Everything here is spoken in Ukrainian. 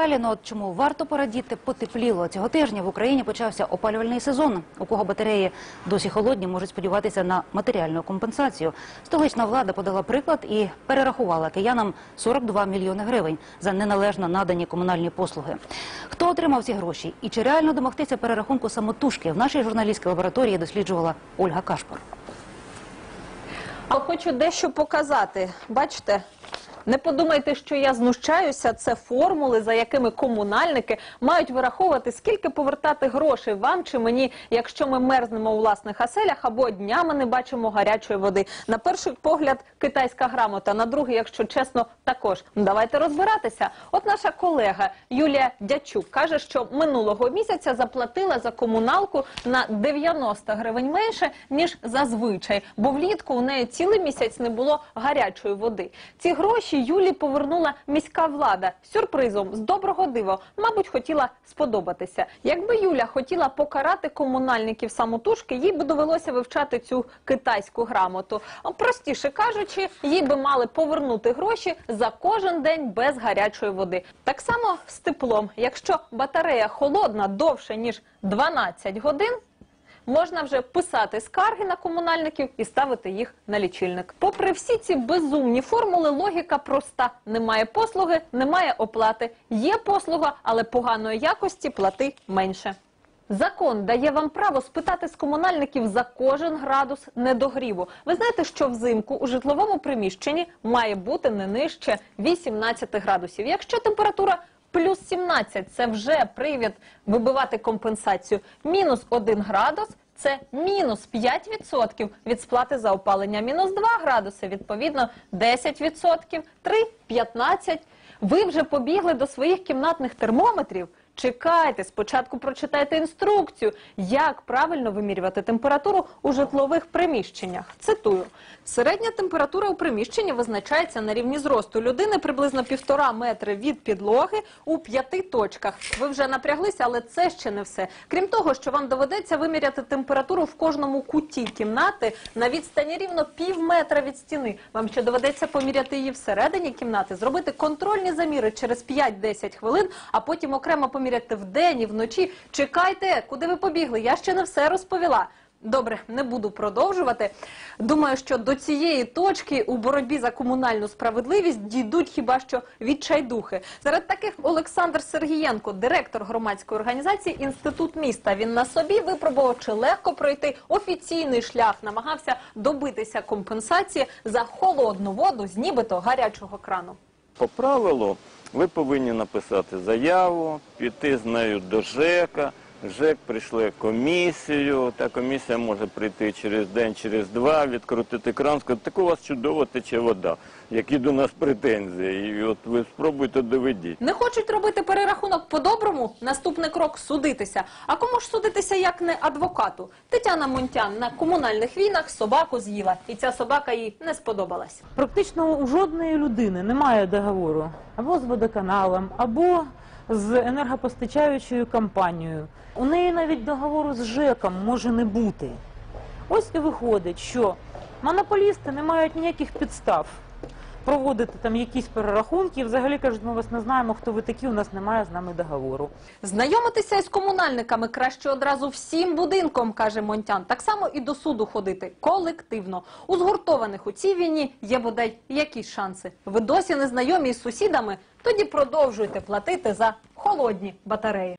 загалі, ну чому варто порадіти, потепліло. Цього тижня в Україні почався опалювальний сезон. У кого батареї досі холодні, можуть сподіватися на матеріальну компенсацію. Столична влада подала приклад і перерахувала киянам 42 мільйони гривень за неналежно надані комунальні послуги. Хто отримав ці гроші і чи реально домогтися перерахунку самотужки в нашій журналістській лабораторії досліджувала Ольга Кашпор. Хочу дещо показати. Бачите, не подумайте, що я знущаюся. Це формули, за якими комунальники мають вираховувати, скільки повертати грошей вам чи мені, якщо ми мерзнемо у власних оселях або днями не бачимо гарячої води. На перший погляд, китайська грамота, на другий, якщо чесно, також. Давайте розбиратися. От наша колега Юлія Дячук каже, що минулого місяця заплатила за комуналку на 90 гривень менше ніж зазвичай, бо влітку у неї цілий місяць не було гарячої води. Ці гроші Юлі повернула міська влада сюрпризом з доброго дива. Мабуть, хотіла сподобатися. Якби Юля хотіла покарати комунальників самотужки, їй би довелося вивчати цю китайську грамоту. Простіше кажучи, їй би мали повернути гроші за кожен день без гарячої води. Так само з теплом. Якщо батарея холодна довше ніж 12 годин. Можна вже писати скарги на комунальників і ставити їх на лічильник. Попри всі ці безумні формули, логіка проста: немає послуги, немає оплати. Є послуга, але поганої якості плати менше. Закон дає вам право спитати з комунальників за кожен градус недогріву. Ви знаєте, що взимку у житловому приміщенні має бути не нижче 18 градусів. Якщо температура плюс 17 – це вже привід вибивати компенсацію. Мінус 1 градус – це мінус 5% від сплати за опалення. Мінус 2 градуси, відповідно, 10%, 3 – 15%. Ви вже побігли до своїх кімнатних термометрів? Чекайте, спочатку прочитайте інструкцію, як правильно вимірювати температуру у житлових приміщеннях. Цитую: середня температура у приміщенні визначається на рівні зросту людини приблизно півтора метри від підлоги у п'яти точках. Ви вже напряглися, але це ще не все. Крім того, що вам доведеться виміряти температуру в кожному куті кімнати на відстані рівно пів метра від стіни. Вам ще доведеться поміряти її всередині кімнати, зробити контрольні заміри через 5-10 хвилин, а потім окремо поміряти вдень і вночі. Чекайте, куди ви побігли? Я ще не все розповіла. Добре, не буду продовжувати. Думаю, що до цієї точки у боротьбі за комунальну справедливість дійдуть хіба що відчайдухи. Серед таких Олександр Сергієнко, директор громадської організації Інститут міста. Він на собі випробував, чи легко пройти офіційний шлях, намагався добитися компенсації за холодну воду з нібито гарячого крану. По правилу ви повинні написати заяву, піти з нею до ЖЕКа. ЖЕК прийшли комісію, та комісія може прийти через день, через два, відкрутити кран, сказати, так у вас чудово тече вода, які до нас претензії. І от ви спробуйте доведіть. Не хочуть робити перерахунок по-доброму. Наступний крок судитися. А кому ж судитися, як не адвокату? Тетяна Монтян на комунальних війнах собаку з'їла, і ця собака їй не сподобалась. Практично у жодної людини немає договору або з водоканалом, або з енергопостачаючою компанією. У неї навіть договору з ЖЕКом може не бути. Ось і виходить, що монополісти не мають ніяких підстав проводити там якісь перерахунки. І взагалі кажуть, ми вас не знаємо, хто ви такі, у нас немає з нами договору. Знайомитися із комунальниками краще одразу всім будинком, каже Монтян. Так само і до суду ходити колективно. У згуртованих у цій війні є бодай якісь шанси. Ви досі не знайомі із сусідами? Тоді продовжуйте платити за холодні батареї.